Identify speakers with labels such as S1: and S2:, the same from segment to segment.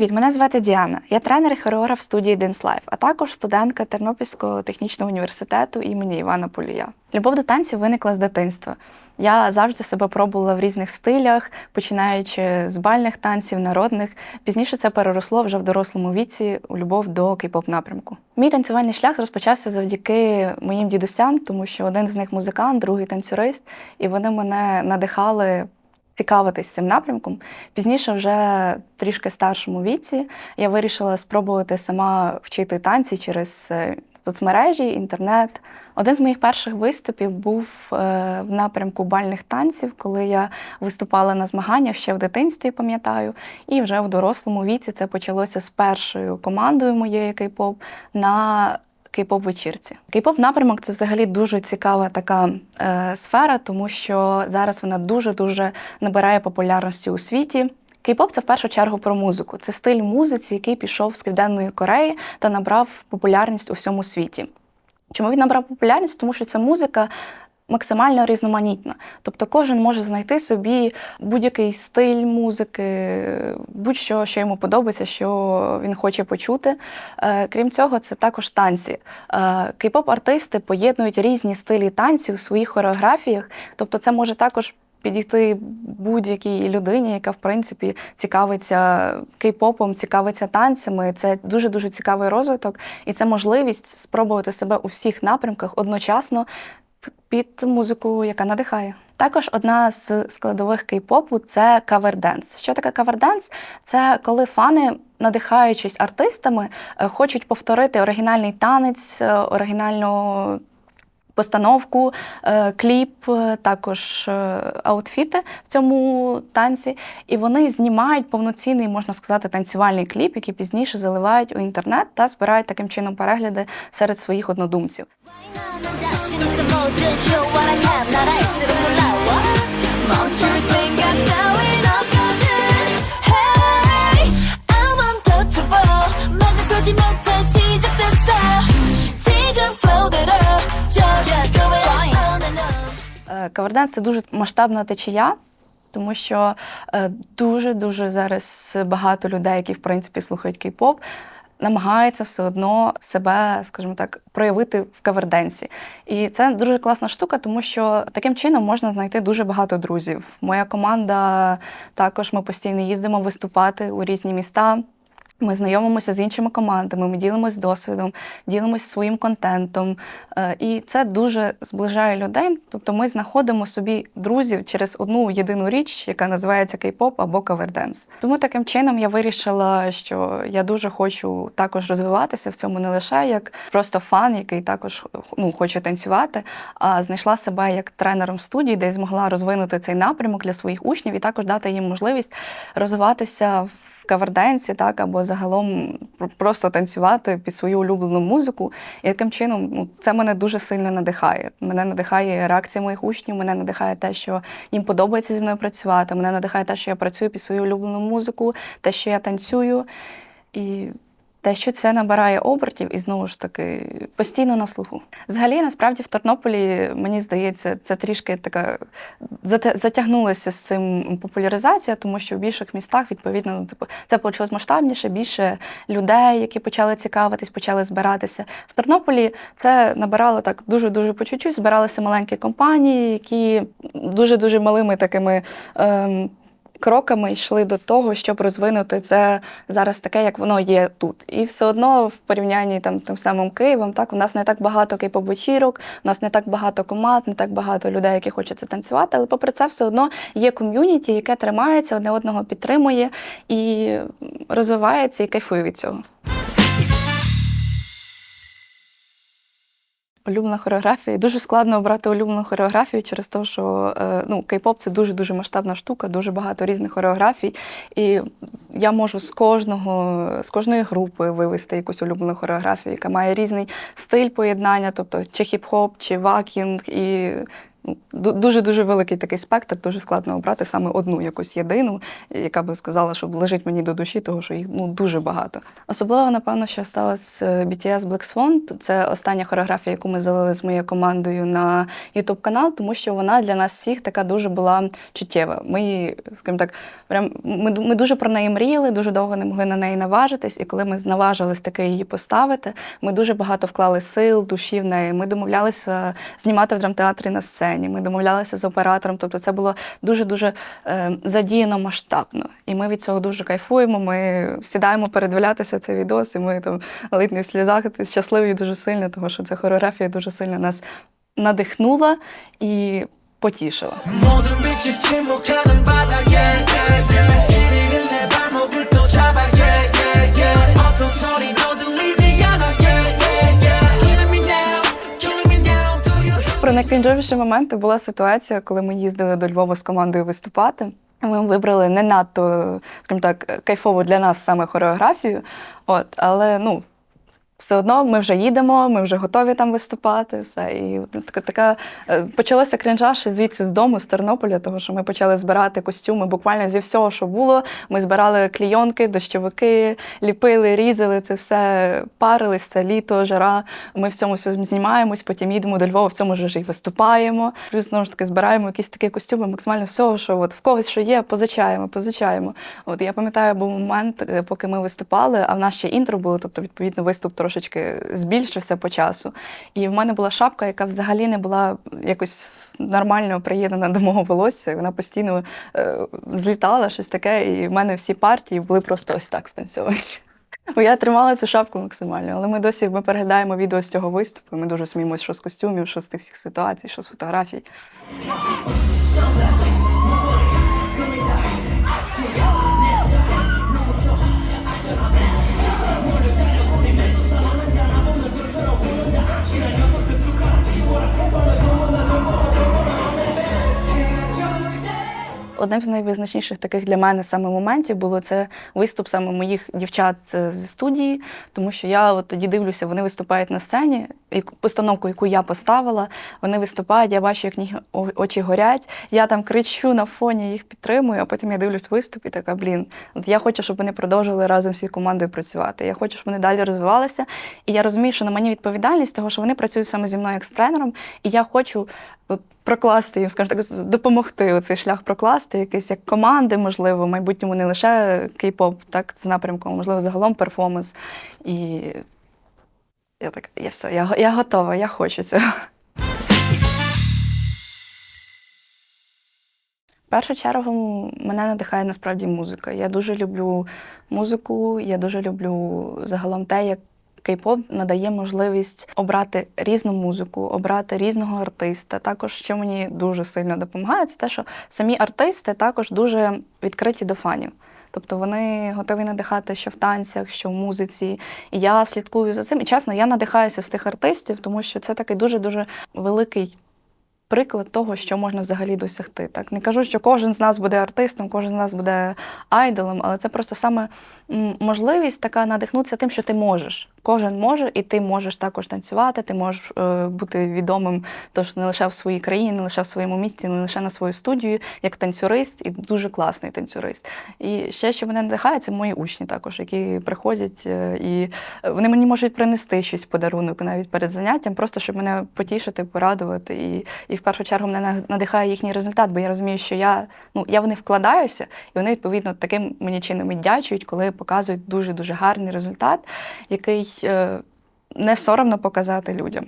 S1: Привіт, мене звати Діана. Я тренер і хореограф студії Dance Life, а також студентка Тернопільського технічного університету імені Івана Полія. Любов до танців виникла з дитинства. Я завжди себе пробувала в різних стилях, починаючи з бальних танців, народних. Пізніше це переросло вже в дорослому віці у любов до кей-поп напрямку. Мій танцювальний шлях розпочався завдяки моїм дідусям, тому що один з них музикант, другий танцюрист, і вони мене надихали цікавитись цим напрямком. Пізніше, вже трішки старшому віці, я вирішила спробувати сама вчити танці через е, соцмережі, інтернет. Один з моїх перших виступів був е, в напрямку бальних танців, коли я виступала на змаганнях ще в дитинстві, пам'ятаю, і вже в дорослому віці це почалося з першою командою моєї кей-поп на кей-поп вечірці. Кей-поп напрямок це взагалі дуже цікава така е, сфера, тому що зараз вона дуже дуже набирає популярності у світі. Кей-поп це в першу чергу про музику. Це стиль музиці, який пішов з Південної Кореї та набрав популярність у всьому світі. Чому він набрав популярність? Тому що ця музика максимально різноманітна. Тобто кожен може знайти собі будь-який стиль музики, будь-що, що йому подобається, що він хоче почути. Е, Крім цього, це також танці. Е, Кей-поп-артисти поєднують різні стилі танців у своїх хореографіях. Тобто, це може також. Підійти будь-якій людині, яка в принципі цікавиться кей-попом, цікавиться танцями. Це дуже дуже цікавий розвиток, і це можливість спробувати себе у всіх напрямках одночасно під музику, яка надихає. Також одна з складових кей-попу це каверденс. Що таке каверденс? Це коли фани, надихаючись артистами, е, хочуть повторити оригінальний танець, е, оригінальну постановку, е, кліп, е, також е, аутфіти в цьому танці. І вони знімають повноцінний, можна сказати, танцювальний кліп, який пізніше заливають у інтернет та збирають таким чином перегляди серед своїх однодумців.
S2: Hey, I want
S1: to Каверденс це дуже масштабна течія, тому що е, дуже-дуже зараз багато людей, які в принципі слухають кей-поп, намагаються все одно себе, скажімо так, проявити в каверденсі. І це дуже класна штука, тому що таким чином можна знайти дуже багато друзів. Моя команда також ми постійно їздимо виступати у різні міста. Ми знайомимося з іншими командами, ми ділимось досвідом, ділимось своїм контентом. Е, І це дуже зближає людей. Тобто ми знаходимо собі друзів через одну єдину річ, яка називається кей-поп або каверденс. Тому таким чином я вирішила, що я дуже хочу також розвиватися в цьому не лише як просто фан, який також ну, хоче танцювати, а знайшла себе як тренером студії, де змогла розвинути цей напрямок для своїх учнів і також дати їм можливість розвиватися в каверденсі, так або загалом просто танцювати під свою улюблену музику. І таким чином ну, це мене дуже сильно надихає. Мене надихає реакція моїх учнів, мене надихає те, що їм подобається зі мною працювати. Мене надихає те, що я працюю під свою улюблену музику, те, що я танцюю. І те, що це набирає обертів, і знову ж таки постійно на слуху. Взагалі, насправді, в Тернополі, мені здається, це трішки така затягнулася з цим популяризація, тому що в більших містах, відповідно, ну, типу, це почалось масштабніше, більше людей, які почали цікавитись, почали збиратися. В Тернополі це набирало так дуже-дуже по чуть-чуть, збиралися маленькі компанії, які дуже-дуже малими такими. Ем, кроками йшли до того, щоб розвинути це зараз таке, як воно є тут. І все одно в порівнянні там тим самим Києвом, так у нас не так багато кейпоп-вечірок, у нас не так багато команд, не так багато людей, які хочуть це танцювати. Але попри це, все одно є ком'юніті, яке тримається, одне одного підтримує і розвивається і кайфує від цього. Улюблена хореографія. Дуже складно обрати улюблену хореографію через те, що е, ну, кей-поп це дуже-дуже масштабна штука, дуже багато різних хореографій. І я можу з кожного, з кожної групи вивести якусь улюблену хореографію, яка має різний стиль поєднання, тобто чи хіп-хоп, чи вакінг. І ну, дуже-дуже великий такий спектр, дуже складно обрати саме одну якусь єдину, яка би сказала, що лежить мені до душі, тому що їх ну, дуже багато. Особливо, напевно, що сталося з BTS Black Swan. Це остання хореографія, яку ми залили з моєю командою на YouTube канал, тому що вона для нас всіх така дуже була чуттєва. Ми, скажімо так, прям ми, ми дуже про неї мріяли, дуже довго не могли на неї наважитись. І коли ми наважились таки її поставити, ми дуже багато вклали сил, душі в неї. Ми домовлялися знімати в драмтеатрі на сцені. Ми домовлялися з оператором. Тобто це було дуже дуже задіяно масштабно. І ми від цього дуже кайфуємо. Ми сідаємо передивлятися цей відос, і ми там ледь не в сльозах і щасливі дуже сильно, тому що ця хореографія дуже сильно нас надихнула і потішила. Про найкрінжовіші моменти була ситуація, коли ми їздили до Львова з командою виступати. Ми вибрали не надто, скажімо так, кайфову для нас саме хореографію. От, але ну, все одно ми вже їдемо, ми вже готові там виступати. Все. І така, така е, почалося крінжа звідси з дому, з Тернополя, тому що ми почали збирати костюми буквально зі всього, що було. Ми збирали клійонки, дощовики, ліпили, різали це все, парились, це літо, жара. Ми в цьому все знімаємось, потім їдемо до Львова, в цьому ж і виступаємо. Плюс знову ж таки збираємо якісь такі костюми, максимально всього, що от в когось що є, позичаємо, позичаємо. От я пам'ятаю, був момент, е, поки ми виступали, а в нас ще інтро було, тобто відповідно виступ трошечки збільшився по часу. І в мене була шапка, яка взагалі не була якось нормально приєднана до мого волосся. Вона постійно е, злітала, щось таке, і в мене всі партії були просто ось так станцьовані. Я тримала цю шапку максимально, але ми досі ми переглядаємо відео з цього виступу. Ми дуже сміємося, що з костюмів, що з тих всіх ситуацій, що з фотографій. Одним з найвизначніших таких для мене саме моментів було це виступ саме моїх дівчат е, зі студії, тому що я от тоді дивлюся, вони виступають на сцені, постановку, яку я поставила, вони виступають, я бачу, як їх очі горять. Я там кричу на фоні, їх підтримую, а потім я дивлюсь виступ і така, блін, я хочу, щоб вони продовжили разом всією командою працювати. Я хочу, щоб вони далі розвивалися. І я розумію, що на мені відповідальність, того, що вони працюють саме зі мною як з тренером, і я хочу прокласти їм, скажімо так, допомогти цей шлях прокласти, якийсь як команди, можливо, в майбутньому не лише кей-поп, так, з напрямком, можливо, загалом перформанс. І я так, я все, я, я готова, я хочу цього. В першу чергу мене надихає насправді музика. Я дуже люблю музику, я дуже люблю загалом те, як кей-поп надає можливість обрати різну музику, обрати різного артиста. Також, що мені дуже сильно допомагає, це те, що самі артисти також дуже відкриті до фанів. Тобто вони готові надихати що в танцях, що в музиці. І я слідкую за цим. І чесно, я надихаюся з тих артистів, тому що це такий дуже-дуже великий приклад того, що можна взагалі досягти. Так не кажу, що кожен з нас буде артистом, кожен з нас буде айдолом, але це просто саме можливість така надихнутися тим, що ти можеш. Кожен може, і ти можеш також танцювати, ти можеш е, бути відомим, тож не лише в своїй країні, не лише в своєму місті, не лише на свою студію, як танцюрист, і дуже класний танцюрист. І ще, що мене надихає, це мої учні також, які приходять е, і вони мені можуть принести щось подарунок навіть перед заняттям, просто щоб мене потішити, порадувати. І, і в першу чергу мене надихає їхній результат, бо я розумію, що я, ну, я в них вкладаюся, і вони відповідно таким мені чином віддячують, коли показують дуже дуже гарний результат, який е, не соромно показати людям.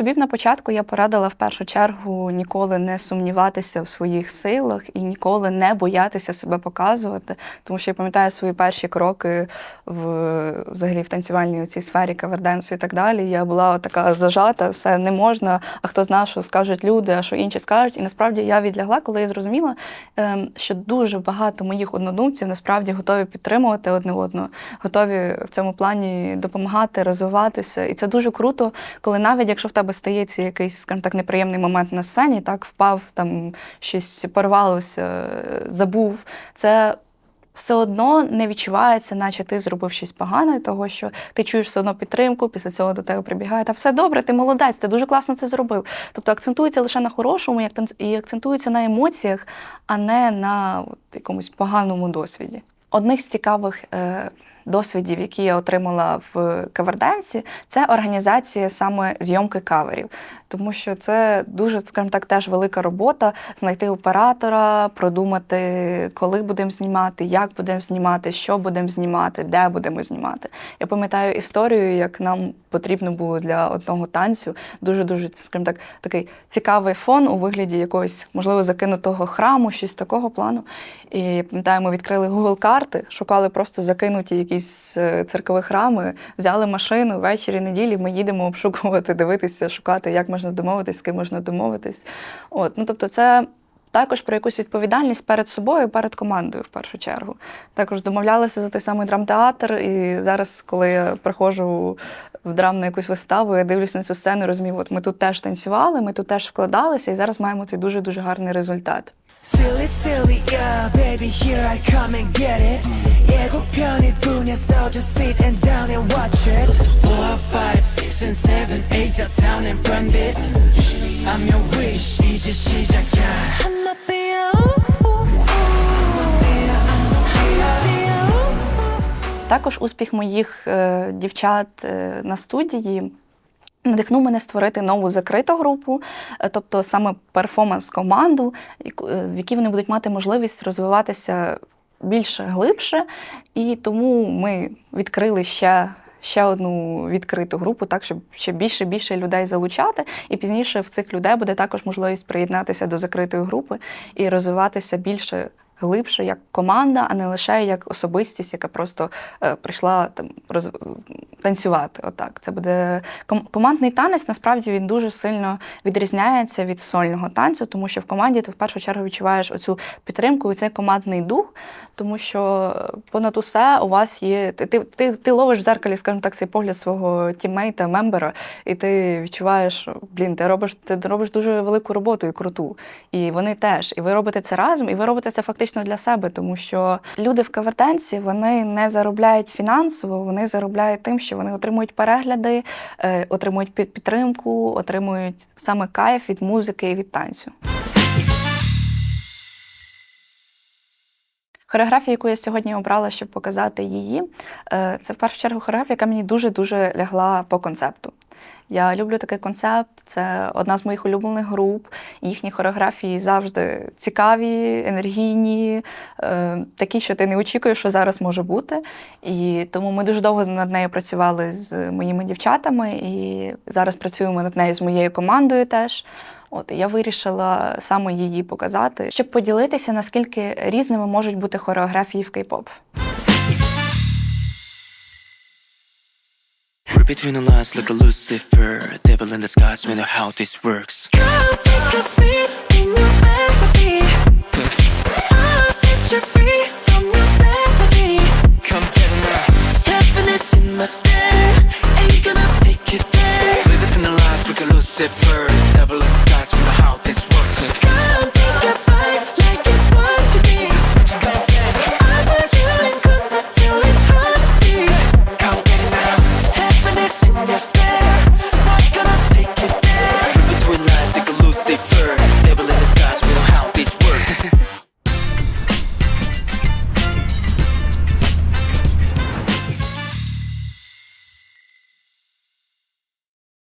S1: Собі на початку я порадила в першу чергу ніколи не сумніватися в своїх силах і ніколи не боятися себе показувати. Тому що я пам'ятаю свої перші кроки в взагалі в танцювальній цій сфері каверденсу і так далі. Я була така зажата, все не можна. А хто знає, що скажуть люди, а що інші скажуть. І насправді я відлягла, коли я зрозуміла, ем, що дуже багато моїх однодумців насправді готові підтримувати одне одного, готові в цьому плані допомагати, розвиватися. І це дуже круто, коли навіть якщо в тебе стається якийсь, скажімо так, неприємний момент на сцені, так впав, там щось порвалося, забув. Це все одно не відчувається, наче ти зробив щось погане, того що ти чуєш все одно підтримку, після цього до тебе прибігає. Та все добре, ти молодець, ти дуже класно це зробив. Тобто акцентується лише на хорошому, як і акцентується на емоціях, а не на от, якомусь поганому досвіді. Одних з цікавих е, досвідів, які я отримала в кавердансі, це організація саме зйомки каверів. Тому що це дуже, скажімо так, теж велика робота знайти оператора, продумати, коли будемо знімати, як будемо знімати, що будемо знімати, де будемо знімати. Я пам'ятаю історію, як нам потрібно було для одного танцю дуже дуже скажімо так, такий цікавий фон у вигляді якогось, можливо, закинутого храму, щось такого плану. І пам'ятаю, ми відкрили Google карти, шукали просто закинуті якісь е, церкові храми, взяли машину ввечері неділі. Ми їдемо обшукувати, дивитися, шукати, як можна домовитись, з ким можна домовитись. От, ну тобто, це. Також про якусь відповідальність перед собою, перед командою в першу чергу. Також домовлялися за той самий драмтеатр. І зараз, коли я приходжу в драм на якусь виставу, я дивлюся на цю сцену, розумію, от ми тут теж танцювали, ми тут теж вкладалися, і зараз маємо цей дуже дуже гарний результат.
S3: Silly silly yeah baby here I come and get it 예고편일 뿐이었어 just sit and down and watch it Four, five, six and seven eight uptown and brand it I'm your wish 이제 시작이야
S2: I'ma be a ooh, ooh, ooh.
S1: Також успіх моїх е, дівчат е, на студії. Надихнув мене створити нову закриту групу, е, тобто саме перформанс-команду, яку- е, в якій вони будуть мати можливість розвиватися більше, глибше. І тому ми відкрили ще, ще одну відкриту групу, так, щоб ще більше більше людей залучати. І пізніше в цих людей буде також можливість приєднатися до закритої групи і розвиватися більше глибше як команда, а не лише як особистість, яка просто е, прийшла там роз... танцювати. Отак. Це буде ком- командний танець. Насправді він дуже сильно відрізняється від сольного танцю, тому що в команді ти в першу чергу відчуваєш оцю підтримку і цей командний дух, тому що понад усе у вас є. Ти, ти, ти, ти ловиш в зеркалі, скажімо так, цей погляд свого тіммейта, мембера, і ти відчуваєш, блін, ти робиш, ти робиш дуже велику роботу і круту. І вони теж. І ви робите це разом, і ви робите це фактично для себе, тому що люди в кавертенці вони не заробляють фінансово, вони заробляють тим, що вони отримують перегляди, е, отримують під- підтримку, отримують саме кайф від музики і від танцю. Хореографія, яку я сьогодні обрала, щоб показати її, е, це в першу чергу хореографія, яка мені дуже-дуже лягла по концепту. Я люблю такий концепт, це одна з моїх улюблених груп. Їхні хореографії завжди цікаві, енергійні, е, такі, що ти не очікуєш, що зараз може бути. І тому ми дуже довго над нею працювали з моїми дівчатами, і зараз працюємо над нею з моєю командою теж. От я вирішила саме її показати, щоб поділитися, наскільки різними можуть бути хореографії в кей-поп.
S4: Between the lines like a Lucifer Devil in the skies, we know how this works
S2: Girl, take a seat in your fantasy. I'll set you free from your sanity.
S4: Come get it now
S2: Happiness in my stare, ain't gonna take it there.
S4: Live between the lines like a Lucifer Devil in the skies, we know how this